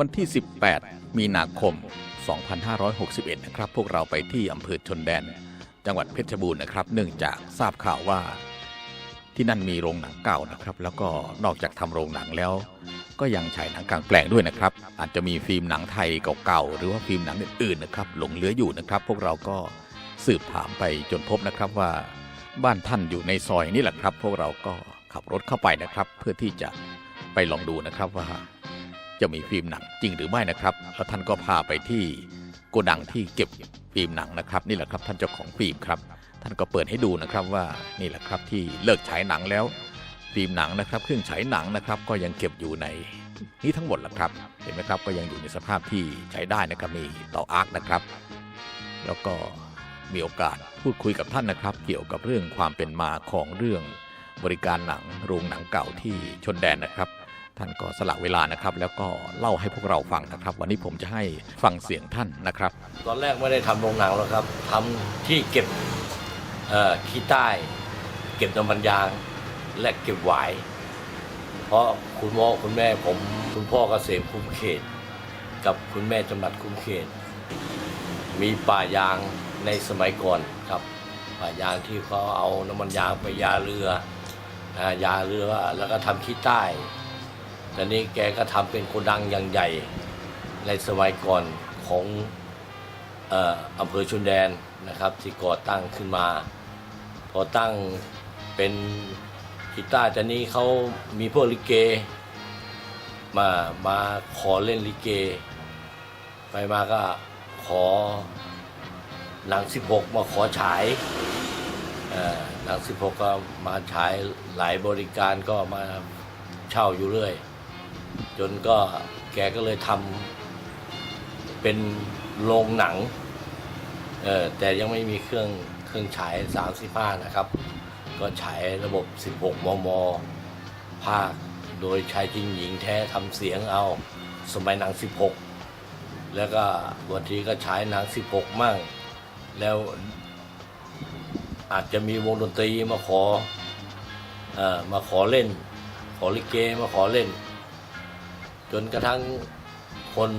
วันที่ 18 มีนาคม 2561 นะครับ พวกเราไปที่อำเภอชนแดน จังหวัดเพชรบูรณ์นะครับ เนื่องจากทราบข่าวว่าที่นั่นมีโรงหนังเก่านะครับ แล้วก็นอกจากทำโรงหนังแล้ว ก็ยังฉายหนังกลางแปลงด้วยนะครับ อาจจะมีฟิล์มหนังไทยเก่าๆ หรือว่าฟิล์มหนังอื่นๆ นะครับ หลงเหลืออยู่นะครับ พวกเราก็สืบถามไปจนพบนะครับว่าบ้านท่านอยู่ในซอยนี่แหละครับ พวกเราก็ขับรถเข้าไปนะครับ เพื่อที่จะไปลองดูนะครับว่า จะมีฟิล์มหนังจริงหรือไม่นะครับแล้วท่านก็พาไปที่โกดังที่เก็บฟิล์มหนังนะครับนี่แหละครับท่านเจ้าของฟิล์มครับ ท่านก็เปิดให้ดูนะครับว่านี่แหละครับที่เลิกฉายหนังแล้วฟิล์มหนังนะครับ เครื่องฉายหนังนะครับ ก็ยังเก็บอยู่ในนี้ทั้งหมดแหละครับ เห็นไหมครับก็ยังอยู่ในสภาพที่ใช้ได้นะครับมีเตาอาร์คนะครับ แล้วก็มีโอกาสพูดคุยกับท่านนะครับ เกี่ยวกับเรื่องความเป็นมาของเรื่องบริการหนังโรงหนังเก่าที่ชนแดนนะครับ ท่านก็สละเวลานะครับ แล้วก็เล่าให้พวกเราฟังนะครับ วันนี้ผมจะให้ฟังเสียงท่านนะครับ ตอนแรกไม่ได้ทำโรงหนังหรอกครับทำที่เก็บขี้ใต้ เก็บน้ำมันยางและเก็บหวายเพราะคุณพ่อคุณแม่ผม คุณพ่อเกษมคุ้มเขต กับคุณแม่จำรัดคุ้มเขต มีป่ายางในสมัยก่อนครับป่ายางที่เขาเอาน้ำมันยางไปยาเรืออยาเรือแล้วก็ทำขี้ใต้ ตอนนี้แกก็ทำเป็นโกดังอย่างใหญ่ ในสมัยก่อนของเอ่ออำเภอชุนแดนนะครับที่ก่อตั้งขึ้นมาพอตั้งเป็นกีตาร์จานนี้เขามีพวกลิเกมามาขอเล่นลิเก ไปมาก็ขอหนัง 16 มาขอฉายหนัง 16 ก็มาฉายหลายบริการก็มาเช่าอยู่เรื่อย จนก็แกก็เลยทำเป็นโรงหนังเออแต่ยังไม่มีเครื่องเครื่องฉาย 35 นะครับ ก็ฉายระบบ 16 มม ภาค โดยชายจริงหญิงแท้ทำเสียงเอา สมัยหนัง 16 แล้วก็บางทีก็ฉายหนัง 16 มั่ง แล้วอาจจะมีวงดนตรีมาขอเออมาขอเล่น ขอลิเกมาขอเล่น จนกระทั่งคน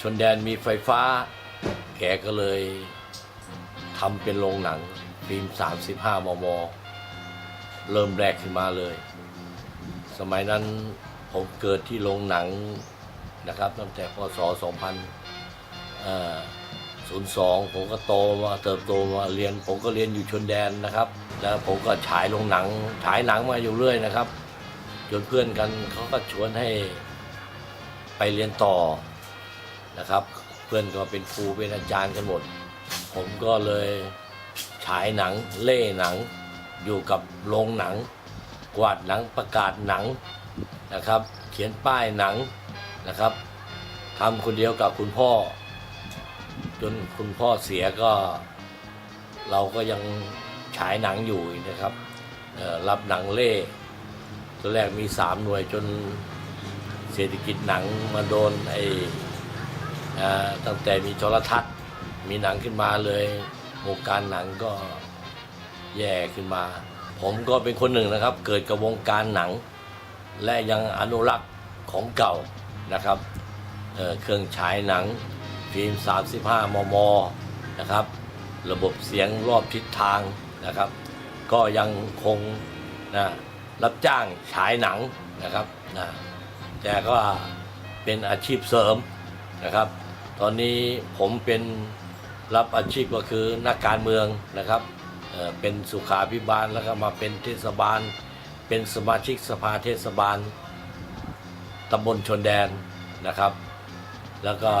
ชนแดนมีไฟฟ้า แกก็เลยทำเป็นโรงหนังฟิล์ม 35 มม เริ่มแรกขึ้นมาเลย สมัยนั้นผมเกิดที่โรงหนังนะครับ ตั้งแต่พศ 2002 ผมก็โตมาเติบโตมาเรียน ผมก็เรียนอยู่ชนแดนนะครับ แล้วผมก็ฉายโรงหนัง ฉายหนังมาอยู่เรื่อยนะครับ จนเพื่อนกันเขาก็ชวนให้ไปเรียนต่อนะครับ เพื่อนก็เป็นครูเป็นอาจารย์กันหมด ผมก็เลยฉายหนังเล่หนัง อยู่กับโรงหนัง กวาดหนังประกาศหนังนะครับ เขียนป้ายหนังนะครับทำคนเดียวกับคุณพ่อ จนคุณพ่อเสียก็ เราก็ยังฉายหนังอยู่นะครับรับหนังเล่ ตอนแรกมีสามหน่วยจนเศรษฐกิจหนังมาโดนไอ้ตั้งแต่มีโทรทัศน์ มีหนังขึ้นมาเลยวงการหนังก็แย่ขึ้นมา ผมก็เป็นคนหนึ่งนะครับ เกิดกับวงการหนัง และยังอนุรักษ์ของเก่านะครับเเครื่องฉายหนัง ฟิล์ม 35 มม นะครับ ระบบเสียงรอบทิศทางนะครับ ก็ยังคงนะ รับจ้างฉายหนังนะครับนะแต่ก็เป็นอาชีพเสริมนะครับ ตอนนี้ผมเป็นรับอาชีพก็คือนักการเมืองนะครับเเป็นสุขาพิบาลแล้วก็มาเป็นเทศบาล เป็นสมาชิกสภาเทศบาลตำบลชนแดนนะครับ แล้วก็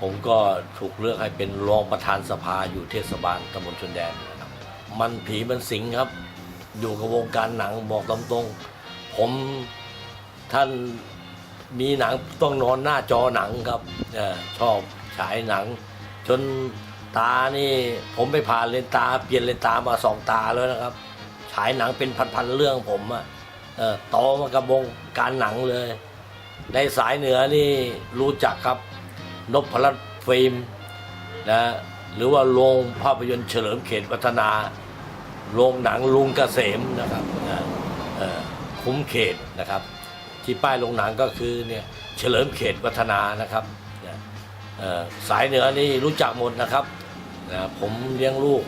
ผมก็ถูกเลือกให้เป็นรองประธานสภาอยู่เทศบาลตำบลชนแดนนะครับมันผีมันสิงครับ อยู่กับวงการหนังบอกตามตรงๆผมท่านมีหนังต้องนอนหน้าจอหนังครับอชอบฉายหนัง จนตานี่ผมไปผ่านเลนตา เปลี่ยนเลนตามาสองตาแล้วนะครับ ฉายหนังเป็นพันๆเรื่องผมอะเออมากับวงการหนังเลย ในสายเหนือนี่รู้จักครับนพรัตน์ฟิล์มนะหรือว่าโรงภาพยนตร์เฉลิมเขตวัฒนา โรงหนังลุงเกษมนะครับคุ้มเขตนะครับ ที่ป้ายโรงหนังก็คือเนี่ยเฉลิมเขตวัฒนานะครับสายเหนือนี่รู้จักหมดนะครับนะผมเลี้ยงลูก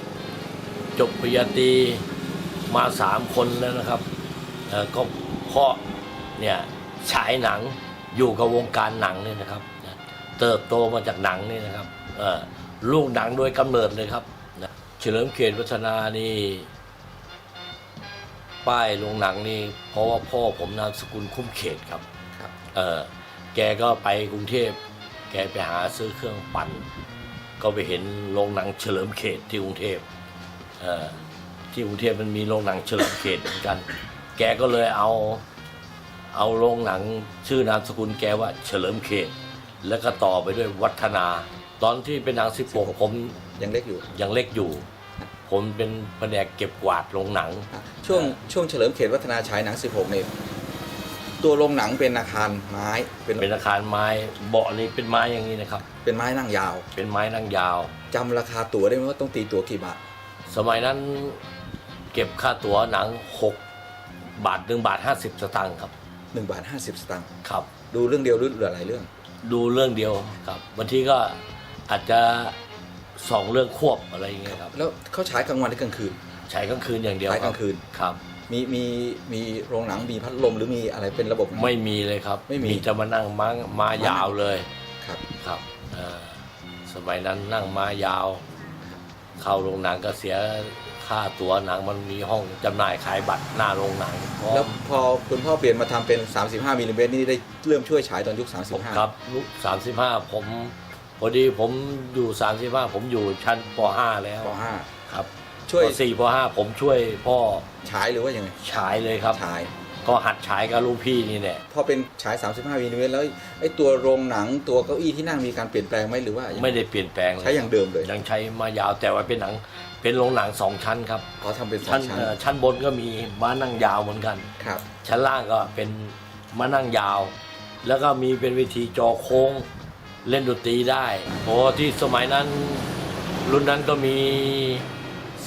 จบปริญญาตรีมาสามคนแล้วนะครับก็เพราะเนี่ยฉายหนังอยู่กับวงการหนังนี่นะครับ เติบโตมาจากหนังนี่นะครับลูกหนังโดยกำเนิดเลยครับ เฉลิมเขตวัฒนานี่ ป้ายโรงหนังนี่ เพราะว่าพ่อผมนามสกุลคุ้มเขตครับครับ เออแกก็ไปกรุงเทพ แกไปหาซื้อเครื่องปั่น ก็ไปเห็นโรงหนังเฉลิมเขตที่กรุงเทพเออที่กรุงเทพมันมีโรงหนังเฉลิมเขตเหมือนกัน แกก็เลยเอาเอาโรงหนังชื่อนามสกุลแกว่าเฉลิมเขต แล้วก็ต่อไปด้วยวัฒนา ตอนที่เป็นหนังสิบหกผม ยังเล็กอยู่ ยังเล็กอยู่ ผมเป็นแผนกเก็บกวาดโรงหนัง ช่วงช่วงเฉลิมเขตวัฒนาฉายหนัง 16เนี่ยตัวโรงหนังเป็นอาคารไม้เป็นเป็นอาคารไม้เบาะนี่เป็นไม้อย่างนี้นะครับ เป็นไม้นั่งยาว เป็นไม้นั่งยาวจำราคาตั๋วได้ไหมว่าต้องตีตั๋วกี่บาทสมัยนั้นเก็บค่าตั๋วหนัง 6 บาทหนึ่งบาท 50 สตางค์ครับ1บาท50 สตางค์ครับ ดูเรื่องเดียวหรือหลายเรื่อง ดูเรื่องเดียวครับบางทีก็อาจจะ สองเรื่องควบอะไรอย่างเงี้ยครับแล้วเขาฉายกลางวันหรือกลางคืนฉายกลางคืนอย่างเดียวฉายคกรัลางคืนครับ มีมีมีโรงหนังมีพัดลมหรือมีอะไรเป็นระบบหไม่มีเลยครับไม่มี จะมานั่งม้ามายาวเลยครับครับเอ่อสมัยนั้นนั่งม้ายาว เข้าโรงหนังก็เสียค่าตั๋วหนังมันมีห้องจำหน่ายขายบัตรหน้าโรงหนังพร้อแล้วม พอคุณพ่อเปลี่ยนมาทำเป็น 35มิลลิเมตรนี่ได้เริ่มช่วยฉายตอนยุคผม35 ครับลูกสามสิบห้าผม พอดีผมอยู่สามสิบห้าผมอยู่ชั้นปห้าแล้วป ครับ .5 ช่วยปสี่ปห้าผมช่วยพ่อฉายหรือว่ายังไงฉายเลยครับ ฉาย ก็หัดฉายกับลูกพี่นี่แหละพอเป็นฉาย 35มิลลิเมตรแล้วไอ้ตัวโรงหนังตัวเก้าอี้ที่นั่งมีการเปลี่ยนแปลงไหมหรือว่ายังงไม่ได้เปลี่ยนแปลงเลใช้อย่างเดิมเลยยังใช้มายาวแต่ว่าเป็นหนังเป็นโรงหนังสองชั้นครับ เขาทำเป็นสอชั้นงชั้นเอ่อชั้นบนก็มีม้านั่งยาวเหมือนกัน ครับ ชั้นล่างก็เป็นม้านั่งยาว แล้วก็มีเป็นเวทีจอโค้ง เล่นดนตรีได้เพราะว่าที่สมัยนั้นรุ่นนั้นก็มี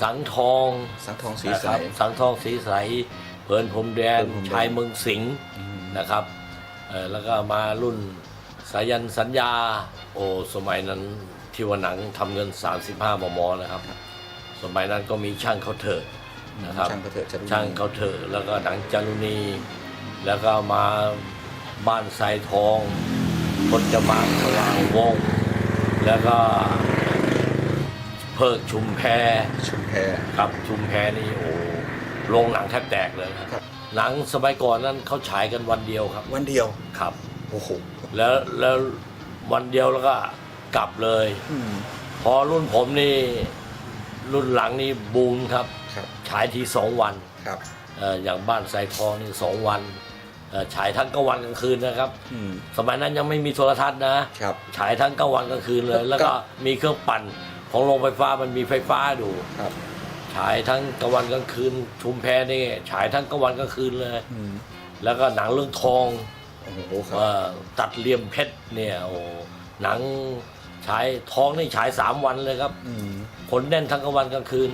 สังทองสังทองสีนะใสครับสังทองสีใสเพลินพรมแดนเพลินพรมแดน ชายเมืองสิงห์อืมนะครับเอ่อแล้วก็มารุ่นสายันสัญญา โอ้สมัยนั้นที่ว่าหนังทำเงิน 35 มมนะครับ สมัยนั้นก็มีช่างเขาเถอะนะครับ ช่างเขาเถอะจรุณีช่างเขาเถอะแล้วก็หนังจารุณี แล้วก็มาบ้านทรายทอง พจมานพลางวงศ์แล้วก็เพิกชุมแพชุมแพครับชุมแพนี่โอ้โรงหนังแทบแตกเลยครับครับ หนังสมัยก่อนนั้นเขาฉายกันวันเดียวครับ วันเดียวครับโอ้โหแล้วแล้ววันเดียวแล้วก็กลับเลยอืมพอรุ่นผมนี่รุ่นหลังนี่บูมครับครับฉายทีสองวันครับเอ่ออย่างบ้านสายทองนี่สองวันเอ่อ ฉายทั้งกลางวันกลางคืนนะครับอืมสมัยนั้นยังไม่มีโทรทัศน์นะ ครับ ฉายทั้งกลางวันกลางคืนเลย แล้วก็มีเครื่องปั่นของโรงไฟฟ้ามันมีไฟฟ้าดูครับ ฉายทั้งกลางวันกลางคืน ชุมแพนี่ฉายทั้งกลางวันกลางคืนเลยอืมแล้วก็หนังเรื่องทองโอ้โหครับเอ่อตัดเหลี่ยมเพชรเนี่ยโอ้หนังฉายทองนี่ฉายสามวันเลยครับอืมคนแน่นทั้งกลางวันกลางคืน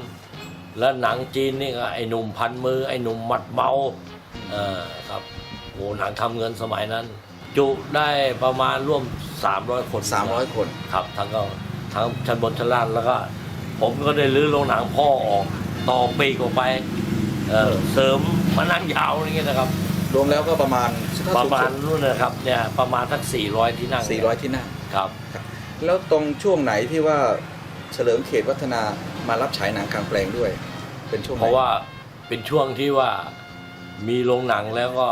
แล้วหนังจีนนี่ก็ไอ้หนุ่มพันมือไอ้หนุ่มหมัดเมาเออครับ โอ้หนังทำเงินสมัยนั้น จุได้ประมาณร่วม 300 คนสามร้อยคน ครับทั้งก็ทั้งชั้นบนชั้นล่างแล้วก็ ผมก็ได้รื้อโรงหนังพ่อออกต่อปีกออกไปเออเสริมมานั่งยาวอย่างเงี้ยนะครับ รวมแล้วก็ประมาณถ้ประสูงมาณสุดนู่นนะครับเนี่ยประมาณสัก 400 ที่นั่ง400 ที่นั่ง ครับ แล้วตรงช่วงไหนที่ว่าเฉลิมเขตวัฒนามารับฉายหนังกลางแปลงด้วย เป็นช่วงไหน เพราะว่าเป็นช่วงที่ว่ามีโรงหนังแล้วก็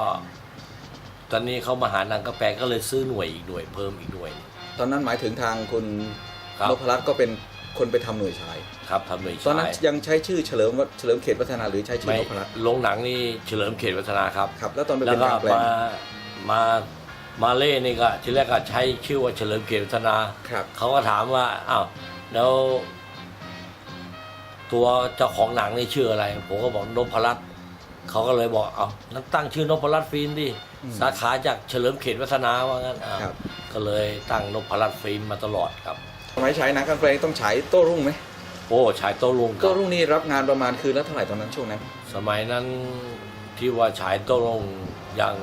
ตอนนี้เขามาหาหนังกระแปลก็เลยซื้อหน่วยอีกหน่วยเพิ่มอีกหน่วย ตอนนั้นหมายถึงทางคุณครับ นพรัตน์ก็เป็นคนไปทำหน่วยฉาย ครับทำหน่วยตอนนั้นฉายยังใช้ชื่อเฉลิมวัเฉลิมเขตวัฒนาหรือใช้ชื่อไม่นพรัตน์โรงหนังนี่เฉลิมเขตวัฒนาครับ ครับ แล้วตอนไปแล้เป็วนก็กลางแปลงมามามาเล่นี่ก็ทีแรกก็ใช้ชื่อว่าเฉลิมเขตวัฒนา ครับ เขาก็ถามว่าอ้าวแล้ว ตัวเจ้าของหนังนี่ชื่ออะไร ผมก็บอกนพรัตน์เขาก็เลยบอกเอานั้นตั้งชื่อนพรัตน์ฟิล์มดิ สาขาจากเฉลิมเขตวัฒนาว่างั้นอ้าวครับ ก็เลยตั้งนพรัตน์ฟิล์มมาตลอดครับสมัยฉายหนังกลางแปลงต้องฉายโต้รุ่งไหมโอ้ฉายโต้ลุงคโต้รับรุ่งนี่รับงานประมาณคืนละเท่าไหร่ตอนนั้นช่วงนั้น สมัยนั้นที่ว่าฉายโต้ลุงอย่าง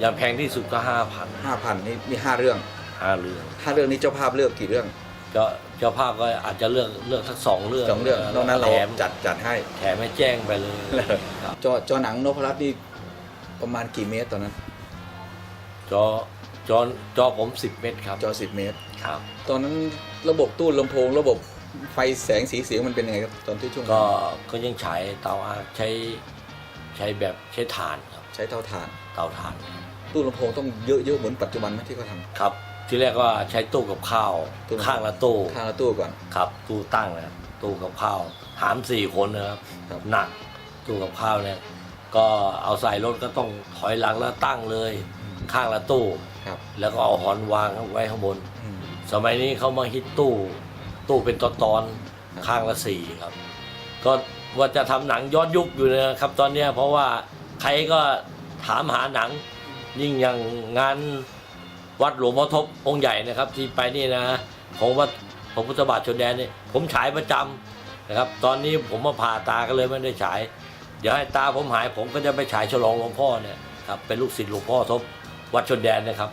อย่างแพงที่สุดก็ห้าพันห้าพันนี่มีห้าเรื่องห้าเรื่องห้าเรื่องนี้เจ้าภาพเลือกกี่เรื่องก็เจ้าภาพก็อาจจะเลือกเลือกสักสองเรื่องสองเรื่องนอกนั้นเราแถมจัดจัดให้ แถมให้แจ้งไปเลย ครับ จอจอหนังนพรัตน์นี่ประมาณกี่เมตรตอนนั้น จอจอจอผมสิบเมตรครับจอสิบเมตร ครับ ตอนนั้นระบบตู้ลำโพง ระบบไฟแสงสีเสียงมันเป็นยังไงครับตอนที่ช่วงนั้นก็ก็ยังใช้เตาอาใช้ใช้แบบใช้ถ่านครับ ใช้เตาถ่าน เตาถ่าน ตู้ลำโพงต้องเยอะๆเหมือนปัจจุบันไหมที่เขาทครับ ที่แรกว่าใช้ตู้กับข้าวตู้กับข้างละตู้ำข้างละตู้ก่อน ครับ ตู้ตั้งนะครับตู้กับข้าวหามสี่คนนะครับครับ หนักตู้กับข้าวเนี่ย ก็เอาใส่รถก็ต้องถอยหลังแล้วตั้งเลย ข้างละตู้ ครับแล้วก็เอาหอนวางไว้ข้างบน อืมสมัยนี้เขามาฮิตตู้ ตู้เป็นตอนตอนๆครับข้างละสี่ครับ ก็ว่าจะทำหนังย้อนยุคอยู่นะครับตอนเนี้ยเพราะว่าใครก็ถามหาหนัง ยิ่งอย่างงานวัดหลวงพ่อทบองค์ใหญ่นะครับ ที่ไปนี่นะ ของวัดพระพุทธบาทชนแดนนี่ผมฉายประจำนะครับ ตอนนี้ผมมาผ่าตาก็เลยไม่ได้ฉาย เดี๋ยวให้ตาผมหายผมก็จะไปฉายฉลองหลวงพ่อเนี่ยครับเป็นลูกศิษย์หลวงพ่อทบ วัดชนแดนนะครับ